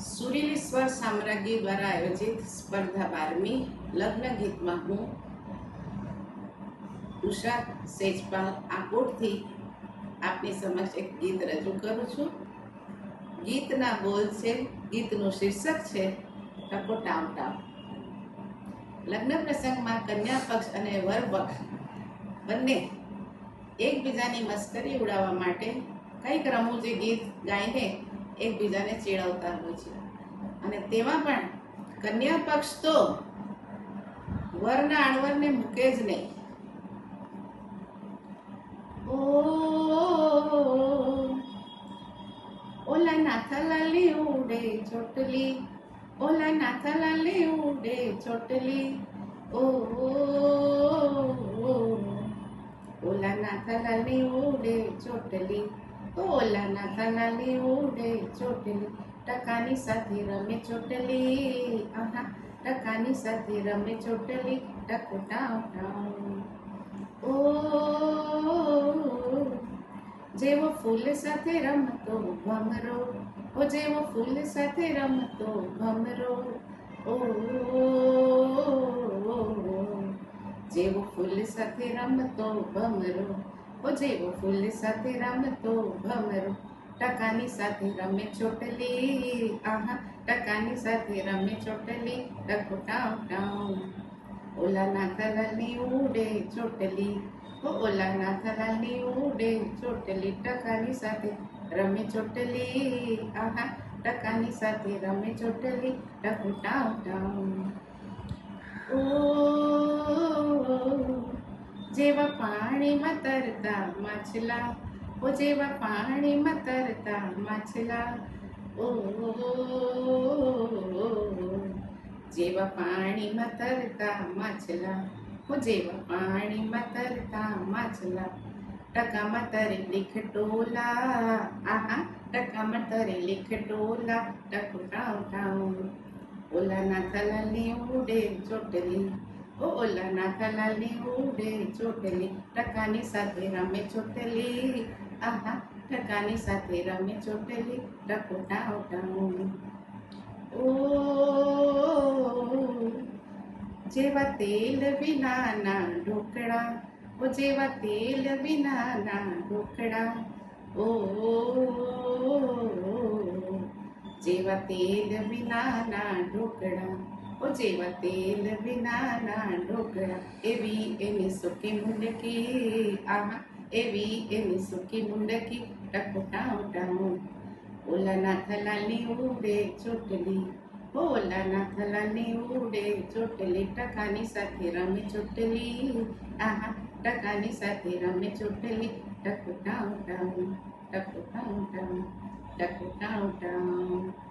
સુરીલેશ્વર સામ્રાજ્ઞી દ્વારા આયોજિત સ્પર્ધા બારમી લગ્ન ગીતમાં હું, ઉષા સેજપાલ આકોટથી આપની સમક્ષ એક ગીત રજૂ કરું છું. ગીતના બોલ છે, ગીતનું શીર્ષક છે ટકો ટાવ ટાવ લગ્ન પ્રસંગમાં કન્યા પક્ષ અને વર પક્ષ બંને એકબીજાની મસ્કરી ઉડાવવા માટે કંઈક રમૂજી ગીત ગાઈને એકબીજાને ચેડવતા હોય છે અને તેમાં પણ કન્યા પક્ષ તો વરના આણવરને મૂકે જ નહીં ઓલા નાથાલાલી ઉડે ચોટલી ઓલા નાથાલાલી ઉડે ચોટલી ઓ ઓલા નાથાલાલી ઉડે ચોટલી ઓલા નાથાલાલી ઉડે ચોટલી, ટકાની સાથે રમે ચોટલી, આહા, ટકાની સાથે રમે ચોટલી ટકો ટાઉ ઓ, જેવો ફૂલ સાથે રમતો ભમરો, ઓ જેવો ફૂલ સાથે રમતો ભમરો, ઓ જેવો ફૂલ સાથે રમતો ભમરો, ઓ જેવો ફૂલ સાથે રમતો ભમરો, ટકાની સાથે રમે ચોટલી, આહા, ટકાની સાથે રમે ચોટલી, ટકો ટાઉ ટાઉ. ઓલા નાથાલાલની ઉડે ચોટલી, ઓ ઓલા નાથાલાલની ઉડે ચોટલી, ટકાની સાથે રમે ચોટલી, આહા, ટકાની સાથે રમે ચોટલી, ટકો ટાઉ ટાઉ. ઓ જેવા પાણીમાં તરતા માછલા ઓ જેવા પાણીમાં તરતા માછલા ઓ જેવા પાણીમાં તરતા માછલા ઓ જેવા પાણીમાં તરતા માછલા ટકામાં તરે લીખટોલા આહા ટકામાં તરે લીખટોલા ટકો ટાવ ટાવ ઓલા નાથાલાલની ઉડે ચોટલી ઓ ઓલા કલાલી ઉડે ચોટલી ટકાની સાથે રમે ચોટલી આહા ટકાની સાથે રમે ચોટલી ટકોટા ટાવ ઓ જેવા તેલ વિનાના ઢોકળા ઓ જેવા તેલ વિનાના ઢોકળા ઓ જેવા તેલ વિનાના ઢોકળા ઓ જેવા તેલ વિનાના ઢોકળા એવી એની સુકી મુંડકી, આહા, એવી એની સુકી મુંડકી ટકો ટાઉ. ટાઉ ઓલા નાથલાલની ઉડે ચોટલી ઓલા નાથલાલની ઉડે ચોટલી, ટકાની સાથે રમે ચોટલી, આહા, ટકાની સાથે રમે ચોટલી ટકો ટાઉ ટાઉ ટકો ટાઉ ટાઉ ટકો ટાઉ. ટાવ